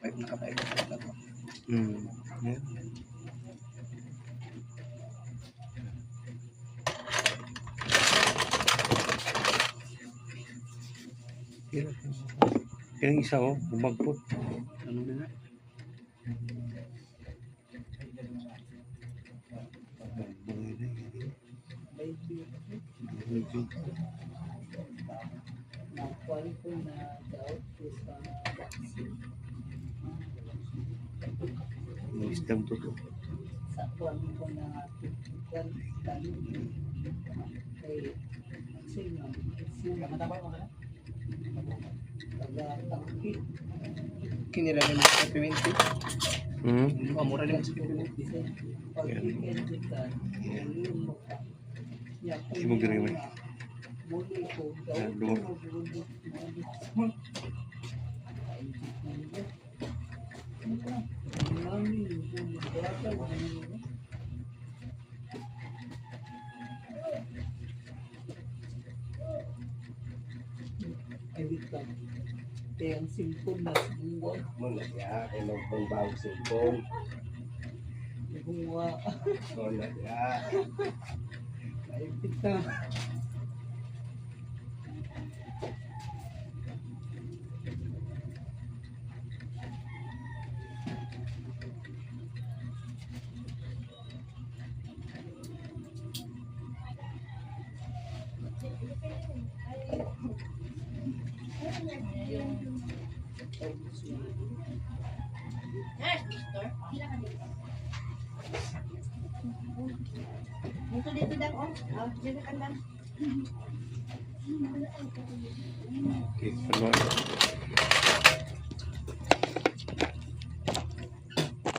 Five na ko talaga to. Hmm. Yan. Yung isa oh, bumagpot. Ano ba na? Ko na daw po sa vaccine. Wisdom to do. Sa kuwan ko na yan, kami, kay, sino, mga Kini pimenti. Hmm. Oh, mura din sa pimenti. Kaibigan, kaya ang cellphone na sumuwa. Huwag mo na niya, kaya magbabaw cellphone. Sumuwa. Huwag na đấy Kaibig ka. Dito dito lang oh. Ah, dito ka lang. Okay?